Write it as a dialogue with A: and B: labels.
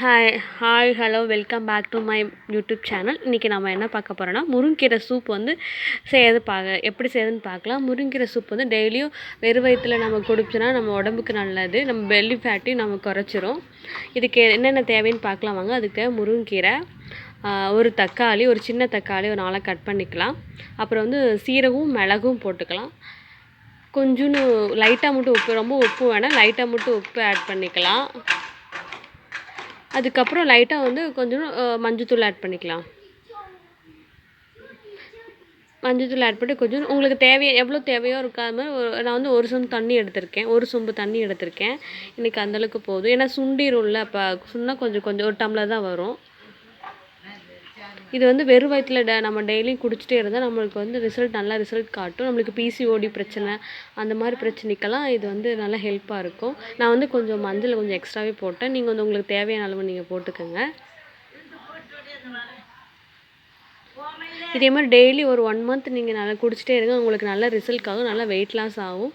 A: Hi hi hello welcome back to my YouTube channel இன்றைக்கி நம்ம என்ன பார்க்க போகிறோன்னா முருங்கீரை சூப் வந்து செய்யறது பார்க்க எப்படி செய்யறதுன்னு பார்க்கலாம். முருங்கீரை சூப் வந்து டெய்லியும் வெறும் வயிற்றுல நம்ம குடிச்சோன்னா நம்ம உடம்புக்கு நல்லது. நம்ம பெல்லி ஃபேட்டையும் நம்ம குறைச்சிரும். இதுக்கு என்னென்ன தேவைன்னு பார்க்கலாம் வாங்க. அதுக்கு தேவை முருங்கீரை ஒரு தக்காளி ஒரு சின்ன தக்காளி ஒரு நாளாக கட் பண்ணிக்கலாம். அப்புறம் வந்து சீரகம் மிளகும் போட்டுக்கலாம். கொஞ்சோண்டு லைட்டாக மட்டும் உப்பு ரொம்ப உப்பு வேணாம். லைட்டாக மட்டும் உப்பு ஆட் பண்ணிக்கலாம். அதுக்கப்புறம் லைட்டாக வந்து கொஞ்சம் மஞ்சத்தூள் ஆட் பண்ணிக்கலாம். மஞ்சத்தூள் ஆட் பண்ணி கொஞ்சம் உங்களுக்கு தேவையோ எவ்வளோ தேவையோ இருக்காத மாதிரி ஒரு நான் வந்து ஒரு சொம்பு தண்ணி எடுத்திருக்கேன். ஒரு சொம்பு தண்ணி எடுத்திருக்கேன். இன்றைக்கி அந்தளவுக்கு போதும். ஏன்னா சுண்டிரும்ல அப்போ சொன்னால் கொஞ்சம் கொஞ்சம் ஒரு டம்ளர் தான் வரும். இது வந்து வெறும் வயிற்றுல ட நம்ம டெய்லியும் குடிச்சிட்டே இருந்தால் நம்மளுக்கு வந்து ரிசல்ட் நல்லா ரிசல்ட் காட்டும். நம்மளுக்கு பிசிஓடி பிரச்சனை அந்த மாதிரி பிரச்சனைக்கெல்லாம் இது வந்து நல்லா ஹெல்ப்பாக இருக்கும். நான் வந்து கொஞ்சம் மஞ்சள் கொஞ்சம் எக்ஸ்ட்ராவே போட்டேன். நீங்கள் வந்து உங்களுக்கு தேவையான அளவு நீங்கள் போட்டுக்கோங்க. இதே மாதிரி டெய்லி ஒரு ஒன் மந்த் நீங்கள் நல்லா குடிச்சிட்டே இருங்க. உங்களுக்கு நல்ல ரிசல்ட் ஆகும் நல்லா வெயிட் லாஸ் ஆகும்.